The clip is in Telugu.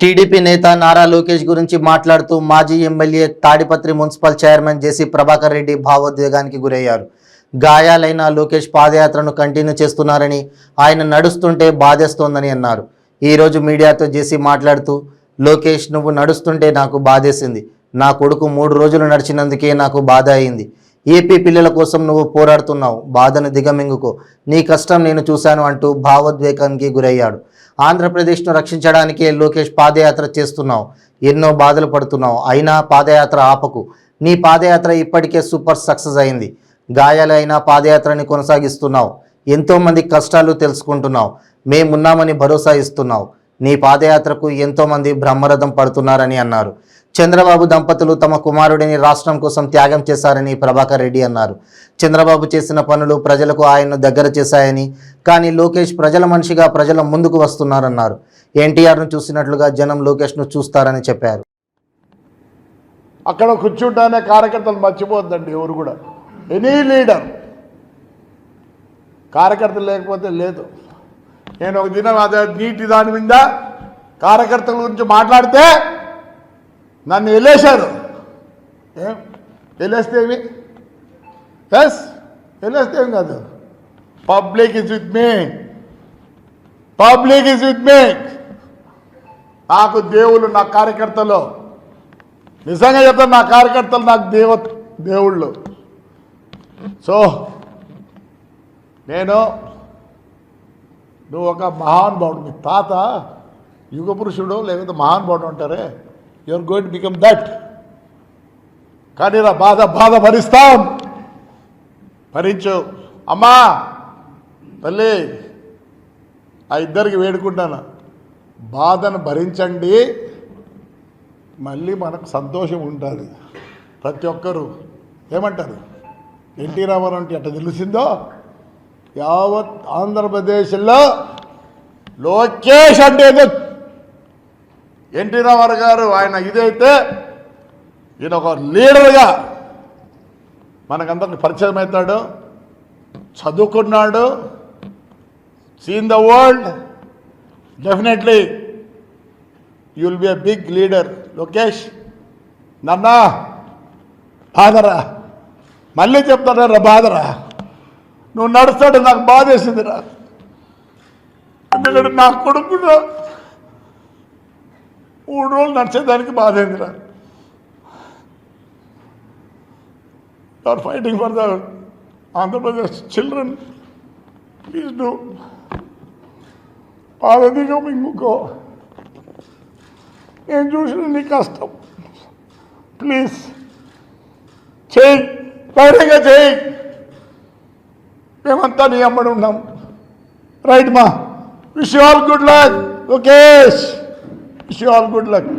టీడీపీ నేత నారా లోకేష్ గురించి మాట్లాడుతూ మాజీ MLA Tadipatri municipal chairman JC Prabhakar Reddy భావోద్వేగానికి గురయ్యారు. గాయాలైన లోకేష్ పాదయాత్రను కంటిన్యూ చేస్తున్నారని ఆయన నడుస్తుంటే బాధేస్తోందని అన్నారు. ఈరోజు మీడియాతో జేసీ మాట్లాడుతూ లోకేష్ నువ్వు నడుస్తుంటే నాకు బాధేసింది. నా కొడుకు మూడు రోజులు నడిచినందుకే నాకు బాధ అయింది. ఏపీ పిల్లల కోసం నువ్వు పోరాడుతున్నావు. బాధను దిగమింగుకో. నీ కష్టం నేను చూశాను అంటూ భావోద్వేగానికి గురయ్యాడు. ఆంధ్రప్రదేశ్ను రక్షించడానికే లోకేష్ పాదయాత్ర చేస్తున్నావు. ఎన్నో బాధలు పడుతున్నావు. అయినా పాదయాత్ర ఆపకు. నీ పాదయాత్ర ఇప్పటికే సూపర్ సక్సెస్ అయింది. గాయాలైన పాదయాత్రని కొనసాగిస్తున్నావు. ఎంతోమంది కష్టాలు తెలుసుకుంటున్నావు. మేమున్నామని భరోసా ఇస్తున్నావు. నీ పాదయాత్రకు ఎంతోమంది బ్రహ్మరథం పడుతున్నారని అన్నారు. చంద్రబాబు దంపతులు తమ కుమారుడిని రాష్ట్రం కోసం త్యాగం చేశారని ప్రభాకర్ రెడ్డి అన్నారు. చంద్రబాబు చేసిన పనులు ప్రజలకు ఆయన్ను దగ్గర చేశాయని కానీ లోకేష్ ప్రజల మనిషిగా ప్రజల ముందుకు వస్తున్నారన్నారు. ఎన్టీఆర్ను చూసినట్లుగా జనం లోకేష్ను చూస్తారని చెప్పారు. అక్కడ కూర్చుంటానే కార్యకర్తలు మర్చిపోద్దండి ఎవరు కూడా. ఎనీ లీడర్ కార్యకర్తలు లేకపోతే లేదు. నేను ఒక దినం అదే నీటి దాని మీద కార్యకర్తల గురించి మాట్లాడితే నన్ను వెళ్ళేశారు ఏం? వెళ్ళేస్తే ఏమి? ఎస్? వెళ్ళేస్తే ఏం కాదు. Public is with me. Public is with me. నాకు దేవుళ్ళు నా కార్యకర్తలు. నిజంగా చెప్తాను నా కార్యకర్తలు నాకు దేవ దేవుళ్ళు. సో నేను నువ్వు ఒక మహానుభావుడు. మీ తాత యుగ పురుషుడు లేకపోతే మహానుభావుడు అంటారే? Your going to become that కానీ నా బాధ బాధ భరిస్తాం. భరించు. అమ్మా తల్లి ఆ ఇద్దరికి వేడుకుంటాను. బాధను భరించండి. మళ్ళీ మనకు సంతోషం ఉంటుంది. ప్రతి ఒక్కరు ఏమంటారు? ఎన్టీ రామారావు అంటే అట్ట తెలిసిందో? యావత్ ఆంధ్రప్రదేశ్లో లోకేష్ అంటే ఏదో ఎన్టీ రామారావు గారు ఆయన ఇదైతే ఈయన ఒక లీడర్గా మనకందరికి పరిచయం అవుతాడు చదువుకున్నాడు seen the world definitely you will be a big leader Lokesh నన్నా బాధరా మళ్ళీ చెప్తాడరా బాధరా. నువ్వు నడుస్తాడు నాకు బాధ వేసిందిరా ఎందుకంటే నా కొడుకు మూడు రోజులు నడిచేదానికి బాధేంద్ర. Are fighting for the Andhra Pradesh children please do బాధ ఇంకో నేను చూసిన నీ కష్టం. ప్లీజ్ చేయి. ధైర్యంగా చేయి. మేమంతా నీ అమ్మడి ఉన్నాం. రైట్ మా wish all good luck Lokesh wish all good luck